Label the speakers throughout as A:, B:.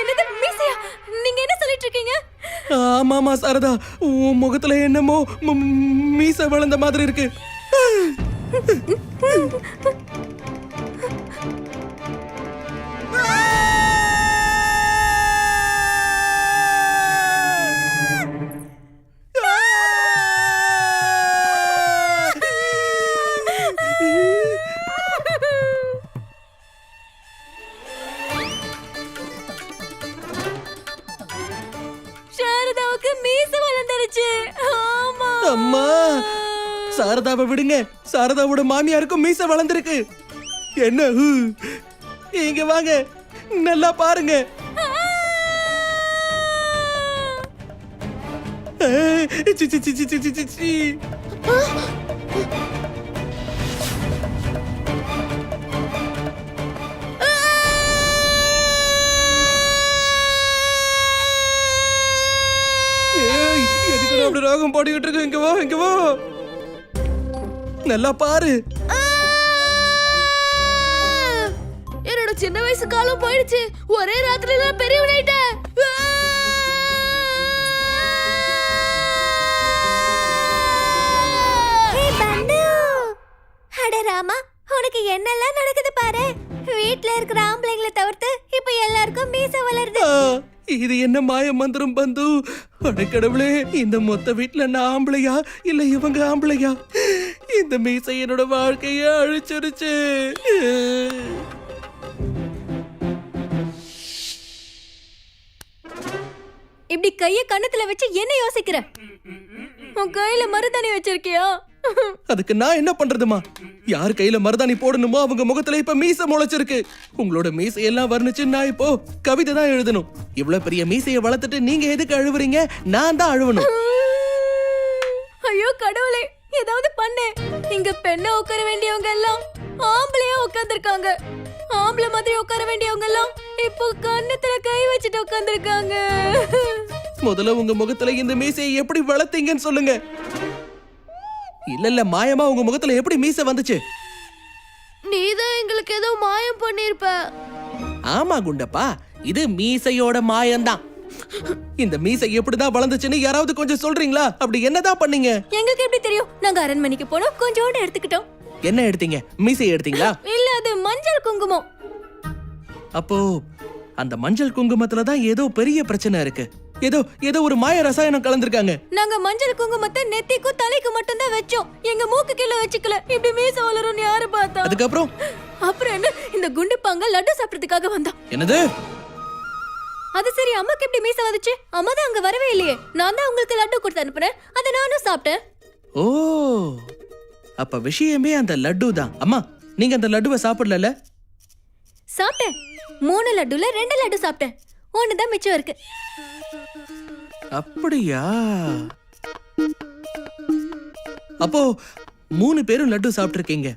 A: என்னது மீசையா? நீங்க என்ன சொல்லிட்டு இருக்கீங்க?
B: ஆமாமா சாரதா. உன் முகத்துல என்னமோ மீச வளர்ந்த மாதிரி இருக்கு.
A: சாரதாவுக்கு மீசை வளர்ந்துருச்சு. ஆமா.
B: அம்மா சாரதாவை விடுங்க. சாரதாவோட மாமியாருக்கும் மீச வளர்ந்துருக்கு. என்ன ஹூ? இங்க வாங்க. நல்லா பாருங்க. ஏய், சி, சி, சி, சி, சி, சி, சி, சி. அப்படி ராகம் பாடிக்கிட்டு இருக்கு. இங்க வா இங்க வா. நல்லா பாரு.
A: என்னோட சின்ன வயசு காலம் போயிடுச்சு. ஒரே ராத்திரில பெரியவனாயிட்டேன் ராமா உனக்கு என்னெல்லாம் நடக்குது பாரு. வீட்ல இருக்கிற ஆம்பளைங்களை தவிர்த்து இப்ப எல்லாருக்கும் மீச வளருது.
B: இது என்ன மாய மந்திரம் பந்து? அடக்கடவுளே இந்த மொத்த வீட்டுல நான் ஆம்பளையா? இல்ல இவங்க ஆம்பளையா? இந்த மீசை என்னோட வாழ்க்கைய அழிச்சிருச்சு.
A: இப்படி கைய கண்ணத்துல வச்சு என்ன யோசிக்கிற? உன் கையில மருதாணி வச்சிருக்கியா?
B: அதுக்கு நான் என்ன பண்றதுமா? யார் கையில மருதாணி போடணுமோ அவங்க முகத்துல இப்ப மீசை முளைச்சிருக்கு. உங்களோட மீசையெல்லாம் வர்ணிச்சு நான் இப்போ கவிதை தான் எழுதணும். இவ்வளவு பெரிய மீசையை வளர்த்துட்டு நீங்க எதுக்கு அழுவுறீங்க? நான் தான் அழுவணும்.
A: ஐயோ கடவுளே ஏதாவது பண்ணு. இங்க பெண்ணை உட்கார வேண்டியவங்க எல்லாம் ஆம்பளையா உட்கார்ந்திருக்காங்க. ஆம்பளை மாதிரி உட்கார வேண்டியவங்க எல்லாம் இப்போ கண்ணத்துல கை வச்சுட்டு உட்கார்ந்திருக்காங்க.
B: முதல்ல உங்க முகத்துல இந்த மீசையை எப்படி வளர்த்தீங்கன்னு சொல்லுங்க. இல்ல இல்ல மாயமா உங்க முகத்துல எப்படி மீசை வந்துச்சு?
A: நீதான் எங்களுக்கு ஏதோ மாயம் பண்ணிருப்ப.
B: ஆமா குண்டப்பா. இது மீசையோட மாயம்தான். இந்த மீசை எப்படிதான் வளர்ந்துச்சுன்னு யாராவது கொஞ்சம் சொல்றீங்களா? அப்படி என்னதான் பண்ணீங்க?
A: எங்களுக்கு எப்படி தெரியும்? நாங்க அரண்மனைக்கு போனோம் கொஞ்சோண்டு எடுத்துக்கிட்டோம்.
B: என்ன எடுத்தீங்க? மீசையை எடுத்தீங்களா?
A: இல்ல அது மஞ்சள் குங்குமம்.
B: அப்போ அந்த மஞ்சள் குங்குமத்துல தான் ஏதோ பெரிய பிரச்சனை இருக்கு. ஏதோ ஏதோ ஒரு மாய ரசாயனம் கலந்திருக்காங்க.
A: நாங்க மஞ்சள் குங்குமத்தை நெத்திக்கும் தலைக்கு மட்டும் தான் வச்சோம். எங்க மூக்கு கீழே வச்சுக்கல. இப்படி மீச வளரும்னு யாரு பார்த்தா?
B: அதுக்கப்புறம்?
A: அப்புறம் என்ன? இந்த குண்டு பாங்க லட்டு சாப்பிடறதுக்காக வந்தான்
B: என்னது?
A: அது சரி அம்மாக்கு எப்படி மீச வந்துச்சு? அம்மா தான் அங்க வரவே இல்லையே. நான் தான் உங்களுக்கு லட்டு கொடுத்து அனுப்புனேன். அதை நானும் சாப்பிட்டேன்.
B: ஓ அப்ப விஷயமே அந்த லட்டு தான். அம்மா நீங்க அந்த லட்டுவை சாப்பிடல
A: சாப்பிட்டேன். மூணு லட்டுல ரெண்டு லட்டு சாப்பிட்டேன். ஒன்னு தான் மிச்சம் இருக்கு.
B: அப்படியா? அப்போ மூணு பேரும் லட்டு சாப்பிட்டிருக்கீங்க.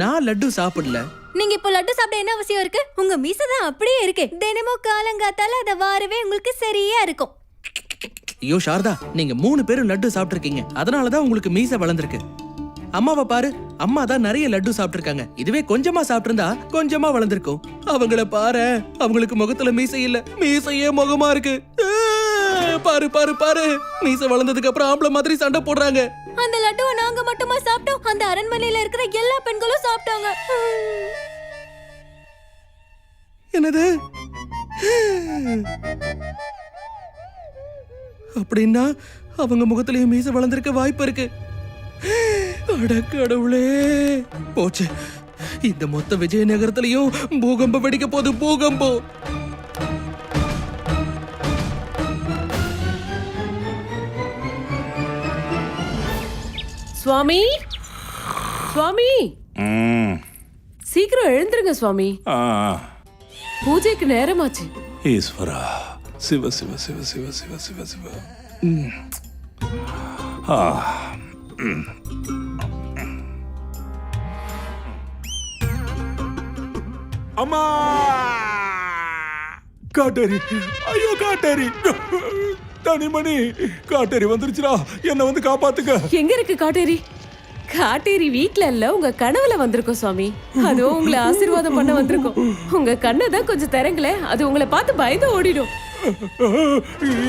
B: நான் லட்டு சாப்பிடல.
A: நீங்க இப்போ லட்டு சாப்பிட என்ன அவசியம் இருக்கு? உங்க மீச தான் அப்படியே இருக்கு. தினமும் காலங்காத்தால அதை வாரவே உங்களுக்கு சரியா இருக்கும்.
B: ஐயோ சாரதா நீங்க மூணு பேரும் லட்டு சாப்பிட்டிருக்கீங்க. அதனாலதான் உங்களுக்கு மீசை வளர்ந்துருக்கு. அம்மாவை பாரு அம்மா தான் நிறைய லட்டு சாப்பிட்டிருக்காங்க. இதுவே கொஞ்சமா சாப்பிட்டிருந்தா கொஞ்சமா வளர்ந்துருக்கும். அவங்கள பாரு அவங்களுக்கு முகத்துல மீசை இல்ல. மீசையே முகமா இருக்கு. பாரு பாரு பாரு. மீசை வளர்ந்ததுக்கு அப்புறம் ஆம்பளை மாதிரி சண்டை போடுறாங்க.
A: அந்த லட்டுவை நாங்க மட்டுமா சாப்பிட்டோம்? அந்த அரண்மனையில இருக்கிற எல்லா பெண்களும் சாப்பிட்டாங்க.
B: என்னது? அப்படின்னா அவங்க முகத்திலேயே மீசை வளர்ந்திருக்க வாய்ப்பு இருக்கு. அட கடவுளே. போச்சு. இந்த மொத்த விஜயநகரத்திலையும் பூகம்பம் வெடிக்க போகுது பூகம்பம்.
C: சுவாமி? சுவாமி. சீக்கிரம் எழுந்துருங்க சுவாமி. பூஜைக்கு நேரமாச்சு.
D: ஈஸ்வரா சிவ சிவ சிவ சிவ சிவ சிவ சிவ. அம்மா! காட்டேரி. ஐயோ காட்டேரி. தனிமணி காட்டேரி வந்துருச்சுடா. என்ன வந்து காப்பாத்துக்க
C: எங்க இருக்கு காட்டேரி? காட்டேரி வீட்ல இல்ல உங்க கனவுல வந்திருக்கோம் சுவாமி. அதுவும் உங்களை ஆசீர்வாதம் பண்ண வந்திருக்கோம். உங்க கண்ணை தான் கொஞ்சம் திறங்களே அது உங்களை பார்த்து பயந்து ஓடிடும்.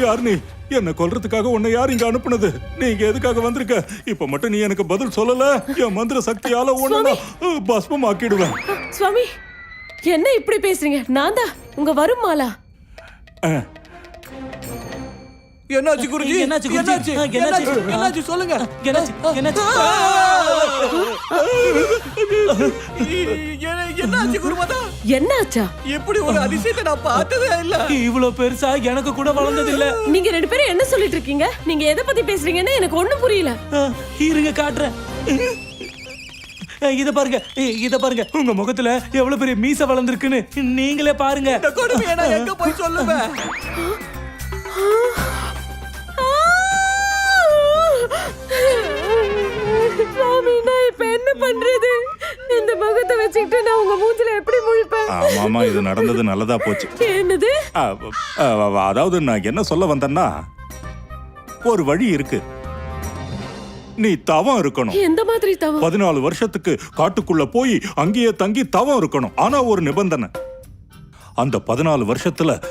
D: யார் நீ? என்ன கொல்றதுக்காக உன்னை யார் இங்க அனுப்புனது? நீங்க எதுக்காக வந்திருக்க? இப்ப மட்டும் நீ எனக்கு பதில் சொல்லல. என் மந்திர சக்தியால உன்னை பஸ்மம் ஆக்கிடுவேன்
C: சுவாமி என்ன இப்படி பேசுறீங்க? நான் தான் உங்க வரும் மாலா
E: என்னாச்சு குருஜி
F: என்னாச்சு?
E: என்னாச்சு
F: என்னாச்சு?
E: என்னாச்சு சொல்லுங்க
F: என்னாச்சு என்னாச்சு
E: என்ன- என்னாச்சு குருமாதா
C: என்னாச்சா
E: எப்படி ஒரு அதிசயத்தை நான் பார்த்ததே இல்ல
F: இவ்வளவு பெருசா எனக்கு கூட வளர்ந்தது இல்ல
C: நீங்க ரெண்டு பேரும் என்ன சொல்லிட்டு இருக்கீங்க நீங்க எதை பத்தி பேசுறீங்கன்னு எனக்கு ஒண்ணும் புரியல
F: இருங்க காட்டுறேன் இத பாருங்க இத பாருங்க உங்க முகத்துல எவ்வளவு பெரிய மீச வளர்ந்துருக்குன்னு நீங்களே பாருங்க
E: எங்க போய் சொல்லுவேன்
C: இப்ப என்ன பண்றது? இந்த முகத்தை வச்சுக்கிட்டு நான் உங்க மூஞ்சில எப்படி முழிப்பேன்?
D: ஆமாமா இது நடந்தது நல்லதா போச்சு.
C: என்னது?
D: அ, அ, அதாவது நான் என்ன சொல்ல வந்தேன்னா ஒரு வழி இருக்கு. நீ தவம் இருக்கணும்.
C: எந்த மாதிரி தவம்?
D: பதினாலு வருஷத்துக்கு காட்டுக்குள்ள போய் அங்கேயே தங்கி தவம் இருக்கணும். ஆனா ஒரு நிபந்தனை. அந்த பதினாலு வருஷத்துல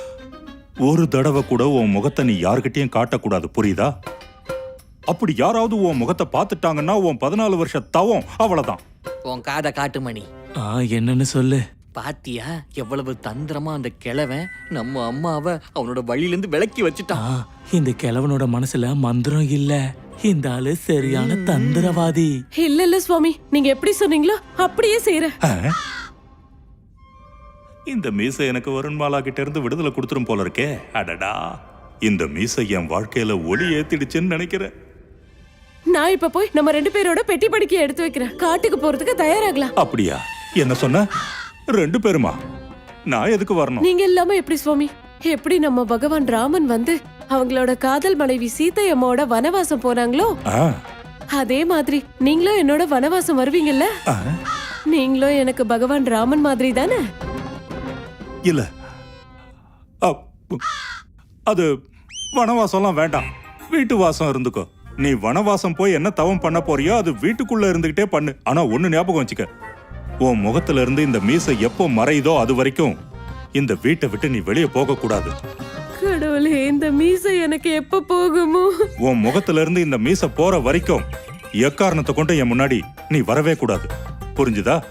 D: ஒரு தடவை கூட உன் முகத்தை நீ யார்கிட்டயும் காட்டக்கூடாது. புரியுதா? அப்படி யாராவது உன் முகத்தை பார்த்துட்டாங்கன்னா உன் பதினாலு வருஷ தவம் அவ்வளவுதான்.
E: உன் காதை காட்டு மணி.
F: ஆ, என்னன்னு சொல்லு.
E: பாத்தியா? எவ்வளவு தந்திரமா அந்த கிழவன் நம்ம அம்மாவை அவனோட வழியில இருந்து விலக்கி
F: ஆ,
E: வச்சுட்டான்
F: இந்த கிழவனோட மனசுல மந்திரம் இல்ல. இந்த ஆளு சரியான தந்திரவாதி.
C: இல்ல இல்ல சுவாமி. நீங்க எப்படி சொன்னீங்களோ அப்படியே செய்யறேன்?
D: இந்த மீசை எனக்கு வருண்மாலா கிட்ட இருந்து விடுதலை கொடுத்துரும் போல இருக்கே. அடடா. இந்த மீசை என் வாழ்க்கையில ஒளி ஏத்திடுச்சுன்னு நினைக்கிறேன்.
C: நான் இப்ப போய் நம்ம ரெண்டு பேரோட பெட்டி படிக்கை எடுத்து வைக்கிறேன். காட்டுக்கு போறதுக்கு தயாராகலாம்.
D: அப்படியா? என்ன சொன்ன? ரெண்டு பேருமா? நான் எதுக்கு வரணும்?
C: நீங்க இல்லாம எப்படி சுவாமி? எப்படி நம்ம பகவான் ராமன் வந்து அவங்களோட காதல் மனைவி சீதை அம்மாவோட வனவாசம் போனாங்களோ?
D: ஆ,
C: அதே மாதிரி நீங்களும் என்னோட வனவாசம் வருவீங்கல்ல? நீங்களும் எனக்கு பகவான் ராமன் மாதிரி தானே?
D: இல்ல. அது வனவாசம்லாம் வேண்டாம். வீட்டு வாசம் இருந்துக்கோ. நீ வனவாசம் போய் என்ன தவம் பண்ண போறியோ அது வீட்டுக்குள்ள இருந்துகிட்டே பண்ணு. ஆனா ஒண்ணு ஞாபகம் வச்சுக்க. உன் முகத்துல இருந்து இந்த மீசை எப்போ மறையுதோ அது வரைக்கும் இந்த வீட்டை விட்டு நீ வெளியே போக கூடாது.
C: கடவுளே இந்த மீசை எனக்கு எப்ப போகுமோ?
D: உன் முகத்துல இருந்து இந்த மீசை போற வரைக்கும் எக்காரணத்தை கொண்டு என் முன்னாடி நீ வரவே கூடாது. புரிஞ்சுதா?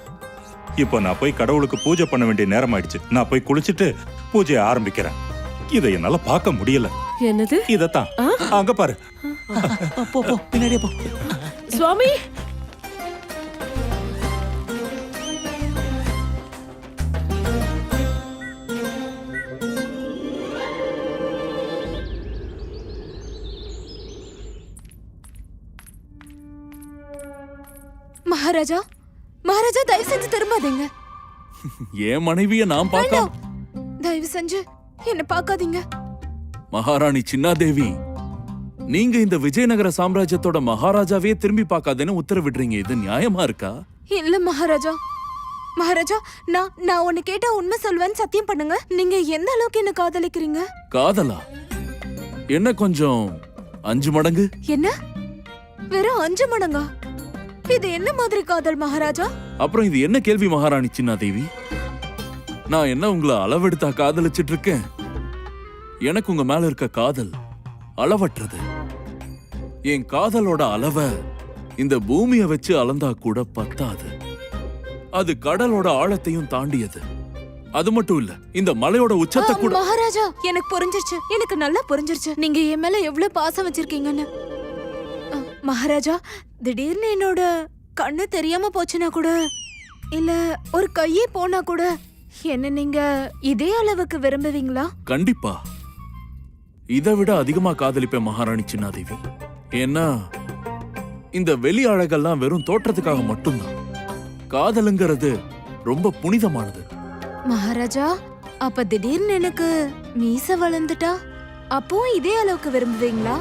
D: இப்போ நான் போய் கடவுளுக்கு பூஜை பண்ண வேண்டிய நேரம் ஆயிடுச்சு நான் போய் குளிச்சுட்டு பூஜையை ஆரம்பிக்கிறேன். இதை என்னால பார்க்க முடியல.
C: என்னது?
D: இதத்தான். அங்க பாரு.
F: போ போ பின்னாடியே போ
C: சுவாமி
G: மகாராஜா மகாராஜா தயவு செஞ்சு திரும்பாதீங்க
H: என் மனைவிய நான் பார்க்க
G: வேண்டாம் தயவு செஞ்சு என்ன பார்க்காதீங்க
H: மகாராணி சின்னாதேவி நீங்க இந்த விஜயநகர சாம்ராஜ்யத்தோட மகாராஜாவே திரும்பி பார்க்காதேன்னு உத்தரவிடுறீங்க. இது நியாயமா இருக்கா?
G: இல்ல மகாராஜா. மகாராஜா நான் நான் உன்னை கேட்டா உண்மை சொல்வேன்னு சத்தியம் பண்ணுங்க. நீங்க எந்த அளவுக்கு என்ன காதலிக்கிறீங்க?
H: காதலா? என்ன கொஞ்சம் அஞ்சு மடங்கு?
G: என்ன? வெறும் அஞ்சு மடங்கா? இது என்ன மாதிரி காதல் மகாராஜா?
H: அப்புறம் இது என்ன கேள்வி மகாராணி சின்னாதேவி? நான் என்ன உங்களை அளவெடுத்தா காதலிச்சிட்டு இருக்கேன்? எனக்கு உங்க மேல இருக்க காதல் அளவற்றது. என் காதலோட அளவை இந்த பூமியை வச்சு அளந்தா கூட பத்தாது. அது கடலோட ஆழத்தையும் தாண்டியது. அது மட்டும் இல்ல இந்த மலையோட உச்சத்தை கூட
G: மகாராஜா எனக்கு புரிஞ்சிருச்சு. எனக்கு நல்லா புரிஞ்சிருச்சு. நீங்க என் மேல எவ்வளவு பாசம் வச்சிருக்கீங்கன்னு. மகாராஜா திடீர்னு என்னோட கண்ணு தெரியாம போச்சுன்னா கூட இல்ல ஒரு கையே போனா கூட என்ன நீங்க இதே அளவுக்கு விரும்புவீங்களா?
H: கண்டிப்பா. இதை விட அதிகமா காதலிப்பேன் மகாராணி சின்னாதேவி. ஏன்னா இந்த வெளி அழகெல்லாம் வெறும் தோற்றத்துக்காக மட்டும்தான். காதலுங்கிறது ரொம்ப புனிதமானது.
G: மகாராஜா அப்ப திடீர்னு எனக்கு மீச வளர்ந்துட்டா? அப்போ இதே அளவுக்கு விரும்புவீங்களா?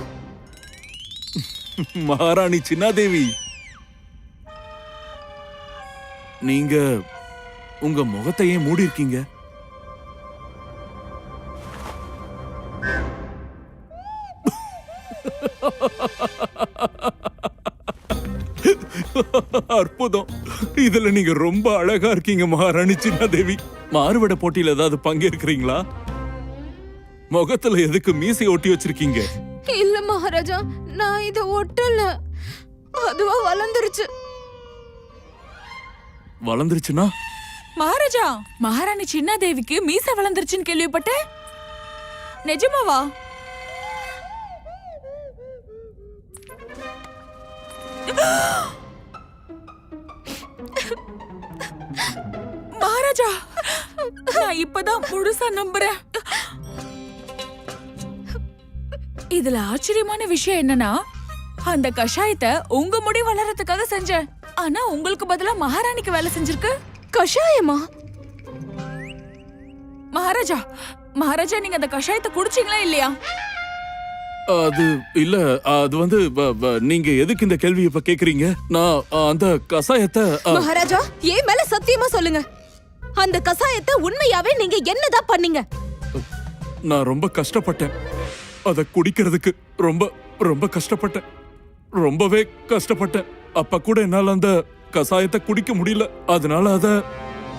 H: மகாராணி சின்னாதேவி. நீங்க உங்க முகத்தையே மூடி இருக்கீங்க அற்புதம். இதுல நீங்க ரொம்ப அழகா இருக்கீங்க மகாராணி சின்ன தேவி. மாறுவட போட்டியில ஏதாவது பங்கேற்கிறீங்களா? முகத்துல எதுக்கு மீசை ஒட்டி வச்சிருக்கீங்க?
G: இல்ல மகாராஜா நான் இத ஒட்டல. அதுவா வளர்ந்துருச்சு.
H: வளர்ந்துருச்சுன்னா?
I: மகாராஜா மகாராணி சின்ன தேவிக்கு மீச வளர்ந்துருச்சுன்னு கேள்விப்பட்டேன். நிஜமாவா? இப்பதான் முழுசா நம்புறேன். இதுல ஆச்சரியமான விஷயம் என்னன்னா அந்த கஷாயத்தை உங்க முடி வளர்றதுக்காக செஞ்சேன். ஆனா உங்களுக்கு பதிலா மகாராணிக்கு வேலை செஞ்சிருக்கு.
G: கஷாயமா?
I: மகாராஜா மகாராஜா நீங்க அந்த கஷாயத்தை குடிச்சீங்களா இல்லையா?
H: அது இல்ல அது வந்து நீங்க எதுக்கு இந்த கேள்வி இப்ப கேக்குறீங்க? நான் அந்த கசாயத்தை அ,
G: மகாராஜா ஏன் மேல சத்தியமா சொல்லுங்க. அந்த கசாயத்தை உண்மையாவே நீங்க என்னதான் பண்ணீங்க?
H: நான் ரொம்ப கஷ்டப்பட்டேன். அத குடிக்கிறதுக்கு ரொம்ப ரொம்ப கஷ்டப்பட்டேன். ரொம்பவே கஷ்டப்பட்டேன். அப்ப கூட என்னால அந்த கசாயத்தை குடிக்க முடியல. அதனால அத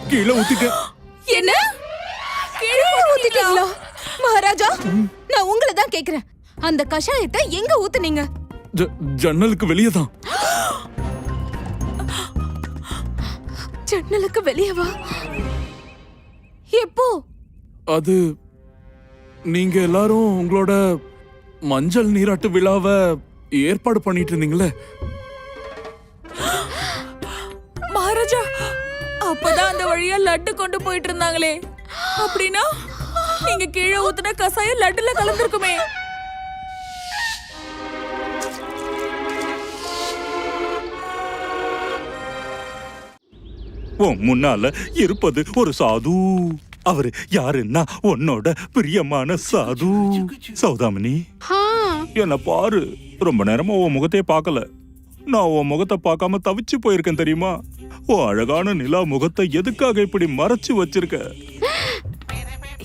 H: கீழே ஊத்திட்டேன்.
G: என்ன? கீழே ஊத்திட்டீங்களா? மகாராஜா நான் உங்களை தான் கேக்குறேன். அந்த கஷாயத்தை எங்க ஊத்துனீங்க?
H: ஜன்னலுக்கு வெளியே தான்.
G: ஜன்னலுக்கு வெளியே வா. எப்போ
H: அது நீங்க எல்லாரும் உங்களோட மஞ்சள் நீராட்டு விழாவை ஏற்பாடு பண்ணிட்டு இருந்தீங்களே
I: மகாராஜா அப்பதான் அந்த வழியா லட்டு கொண்டு போயிட்டு இருந்தாங்களே அப்படின்னா நீங்க கீழே ஊத்துன கசாயம் லட்டுல கலந்துருக்குமே.
D: உன் முன்னால இருப்பது ஒரு சாது. அவரு யாருன்னா உன்னோட பிரியமான சாது. சௌதாமினி என்ன பாரு. ரொம்ப நேரமா உன் முகத்தையே பார்க்கல. நான் உன் முகத்தை பார்க்காம தவிச்சு போயிருக்கேன் தெரியுமா? உன் அழகான நிலா முகத்தை எதுக்காக இப்படி மறைச்சு வச்சிருக்க?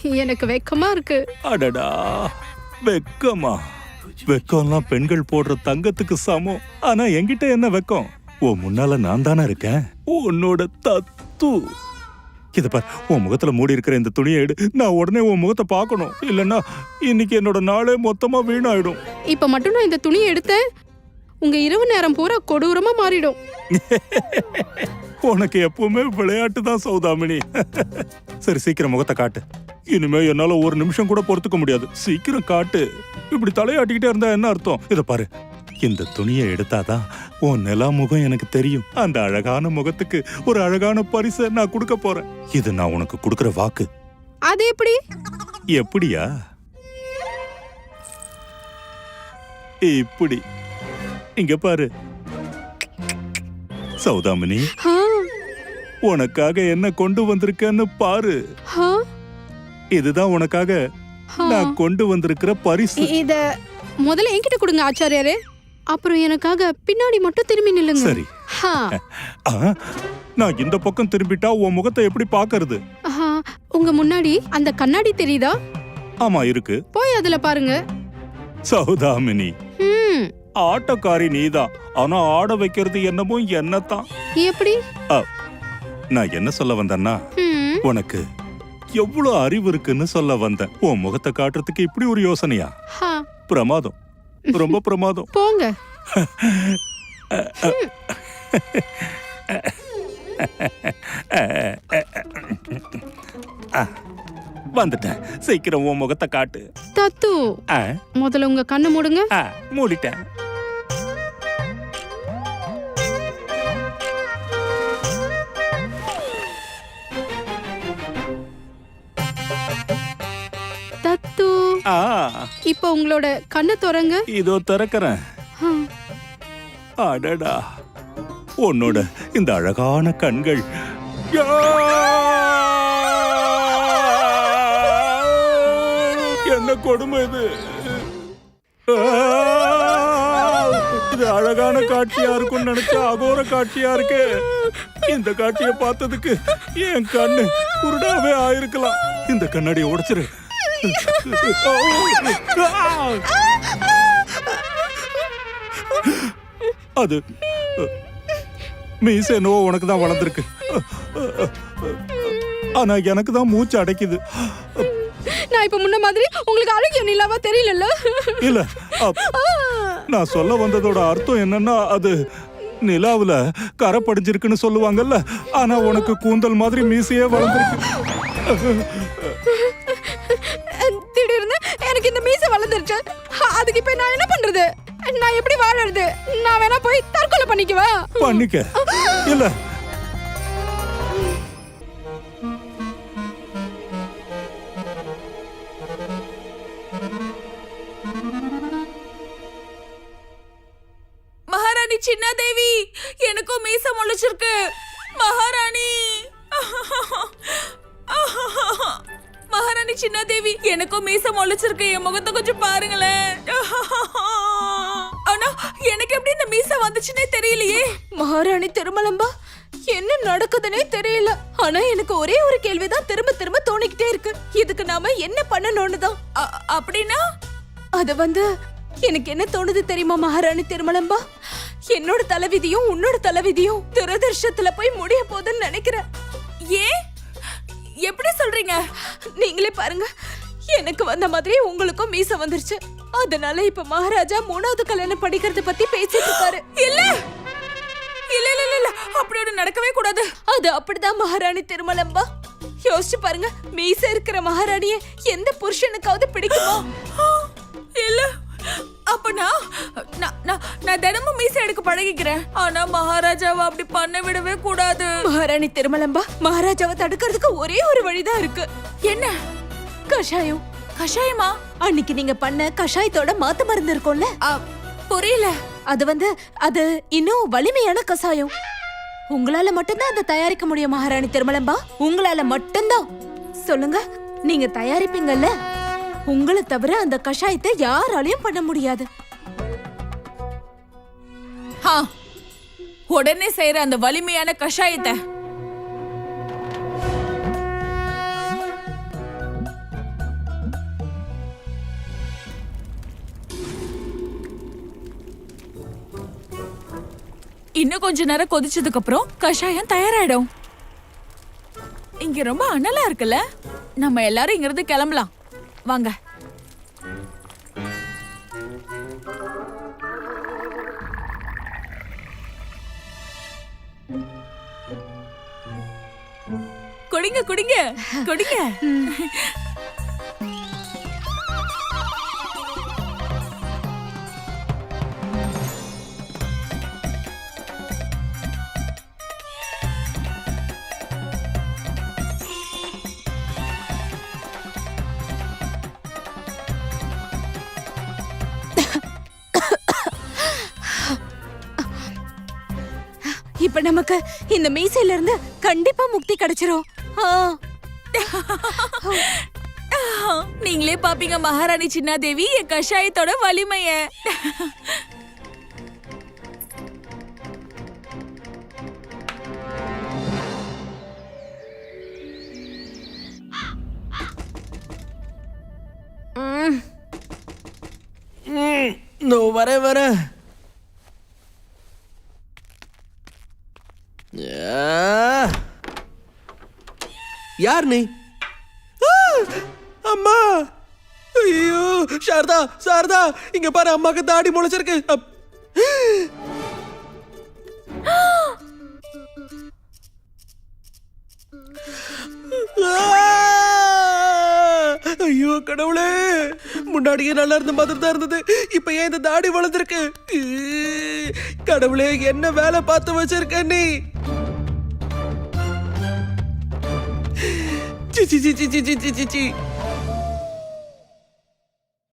J: எனக்கு வெக்கமா இருக்கு.
D: அடடா. வெக்கமா. வெக்கம்லாம் பெண்கள் போடுற தங்கத்துக்கு சமம். ஆனா என்கிட்ட என்ன வெக்கம்? உன் முன்னால நான் தானே இருக்கேன்? உன்னோட தத்து. இத பார் உன் முகத்துல மூடி இருக்கிற இந்த துணியை எடு. நான் உடனே உன் முகத்தை பார்க்கணும். இல்லைன்னா இன்னைக்கு என்னோட நாளே மொத்தமா வீணாயிடும்.
J: இப்ப மட்டும் நான் இந்த துணியை எடுத்தேன். உங்க இரவு நேரம் பூரா கொடூரமா மாறிடும்.
D: உனக்கு எப்பவுமே விளையாட்டு தான் சௌதாமினி. சரி சீக்கிரம் முகத்தை காட்டு. இனிமே என்னால ஒரு நிமிஷம் கூட பொறுத்துக்க முடியாது. சீக்கிரம் காட்டு. இப்படி தலையாட்டிக்கிட்டே இருந்தா என்ன அர்த்தம்? இத பாரு. இந்த துணியை எடுத்தாதான் உன் நிலா முகம் எனக்கு தெரியும். அந்த அழகான முகத்துக்கு ஒரு அழகான பரிசை நான் கொடுக்க போறேன். இது நான் உனக்கு கொடுக்கிற வாக்கு.
J: அது எப்படி?
D: எப்படியா? இப்படி. இங்க பாரு. சௌதாமினி உனக்காக என்ன கொண்டு வந்திருக்கேன்னு பாரு. இதுதான் உனக்காக. நான் கொண்டு வந்திருக்கிற பரிசு.
J: இத முதல்ல என்கிட்ட கொடுங்க ஆச்சாரியாரே. அப்புறம் எனக்காக பின்னாடி மட்டும் திரும்பி நில்லுங்க.
D: சரி. நான் இந்த பக்கம் திரும்பிட்டா உன் முகத்தை எப்படி பாக்குறது
J: உங்க முன்னாடி அந்த கண்ணாடி தெரியுதா?
D: ஆமா இருக்கு.
J: போய் அதுல பாருங்க.
D: சௌதாமினி. ஆட்டக்காரி நீதான் ஆனா ஆட வைக்கிறது என்னமோ என்னத்தான்.
J: எப்படி?
D: நான் என்ன சொல்ல வந்தேன்னா உனக்கு எவ்வளவு அறிவு இருக்குன்னு சொல்ல வந்தேன். உன் முகத்தை காட்டுறதுக்கு இப்படி ஒரு யோசனையா? பிரமாதம். ரொம்ப பிரமாதம்.
J: போங்க.
D: வந்துட்டேன். சீக்கிரம் உன் முகத்தை காட்டு.
J: தத்து முதல்ல உங்க கண்ணை மூடுங்க.
D: மூடிட்டேன்.
J: இப்போ உங்களோட கண்ணை திறங்க.
D: இதோ திறக்கிறேன்.
J: ஆ,
D: அடடா. உன்னோட இந்த அழகான கண்கள்! என்ன கொடுமை இது? ஆ! இது அழகான காட்சியா இருக்கும்னு நினைச்சா அகோர காட்சியா இருக்கு. இந்த காட்சியை பார்த்ததுக்கு என் கண்ணு குருடாவே ஆயிருக்கலாம். இந்த கண்ணாடியை உடைச்சிரு. அது மீசை என்னவோ உனக்கு தான் வளர்ந்துருக்கு. ஆனா எனக்கு தான் மூச்சு அடைக்குது.
J: நான் இப்ப முன்ன மாதிரி உங்களுக்கு அழகிய நிலாவா தெரியலல்ல?
D: இல்ல நான் சொல்ல வந்ததோட அர்த்தம் என்னன்னா அது நிலாவுல கரை படிஞ்சிருக்குன்னு சொல்லுவாங்கல்ல ஆனா உனக்கு கூந்தல் மாதிரி மீசையே வளர்ந்துருக்கு.
J: இந்த மீசை வளர்ந்துருச்சு. அதுக்கு இப்ப நான் என்ன பண்றது? நான் எப்படி வாழறது? நான் வேணா போய் தற்கொலை பண்ணிக்குவா
D: பண்ணிக்க. இல்ல.
I: மகாராணி சின்ன தேவி எனக்கும் மீச முளைச்சிருக்கு. மகாராணி சின்ன தேவி எனக்கும் மீச முளைச்சிருக்கு. என் முகத்தை கொஞ்சம் பாருங்களேன். ஆனா எனக்கு எப்படி இந்த மீச வந்துச்சுன்னே தெரியலையே.
G: மகாராணி திருமலம்பா என்ன நடக்குதுன்னே தெரியல. ஆனா எனக்கு ஒரே ஒரு கேள்விதான் திரும்ப திரும்ப தோணிக்கிட்டே இருக்கு. இதுக்கு நாம என்ன பண்ணணும்னு தான்.
I: அப்படின்னா?
G: அது வந்து எனக்கு என்ன தோணுது தெரியுமா மகாராணி திருமலம்பா? என்னோட தலைவிதியும் உன்னோட தலைவிதியும் துரதர்ஷத்துல போய் முடிய போகுதுன்னு நினைக்கிறேன்.
I: ஏன்? எப்படி சொல்றீங்க?
G: நீங்களே பாருங்க. எனக்கு வந்த மாதிரி உங்களுக்கும் மீச வந்துருச்சு. அதனால இப்ப மகாராஜா மூணாவது கல்யாணம் படிக்கிறத பத்தி பேசிட்டு இருக்காரு.
I: இல்ல! இல்ல இல்ல இல்ல, இல்ல. அப்படி ஒண்ணு நடக்கவே கூடாது.
G: அது அப்படிதான் மகாராணி திருமலம்பா. யோசிச்சு பாருங்க. மீச இருக்கிற மகாராணிய எந்த புருஷனுக்காவது பிடிக்குமா?
I: இல்ல. அப்ப நான் நான்- தினமும் மீசை எடுக்க பழகிக்கிறேன். ஆனா மகாராஜாவை அப்படி பண்ண விடவே கூடாது.
G: மகாராணி திருமலம்பா மகாராஜாவை தடுக்கிறதுக்கு ஒரே ஒரு வழிதான் இருக்கு.
I: என்ன?
G: கஷாயம்.
I: கஷாயமா?
G: அன்னைக்கு நீங்க பண்ண கஷாயத்தோட மாத்து மருந்து இருக்கும்ல?
I: புரியல.
G: அது வந்து அது இன்னும் வலிமையான கஷாயம். உங்களால மட்டும்தான் அதை தயாரிக்க முடியும் மகாராணி திருமலம்பா. உங்களால மட்டும்தான். சொல்லுங்க நீங்க தயாரிப்பீங்கல்ல? உங்களை தவிர அந்த கஷாயத்தை யாராலையும் பண்ண முடியாது.
I: ஹா உடனே செய்யற அந்த வலிமையான கஷாயத்தை. இன்னும் கொஞ்ச நேரம் கொதிச்சதுக்கு அப்புறம் கஷாயம் தயாராயிடும். இங்க ரொம்ப அனலா இருக்குல்ல? நம்ம எல்லாரும் இங்கிருந்து கிளம்பலாம். வாங்க. குடிங்க குடிங்க குடிங்க.
G: இப்ப நமக்கு இந்த மீசையில இருந்து கண்டிப்பா முக்தி கிடைச்சிரும்.
I: நீங்களே பாப்பீங்க மகாராணி சின்னாதேவி என் கஷாயத்தோட வலிமைய.
B: நோ வர. யார் நீ? அம்மா. ஐயோ சாரதா சாரதா. இங்க பாரு அம்மாக்கு தாடி முளைச்சிருக்கு. அப்- ஐயோ கடவுளே. முன்னாடியே நல்லா இருந்த மாதிரி தான் இருந்தது. இப்ப ஏன் இந்த தாடி வளர்ந்துருக்கு கடவுளே என்ன வேலை பார்த்து வச்சிருக்க நீ? சி சி சி சி சி சி சி சி சி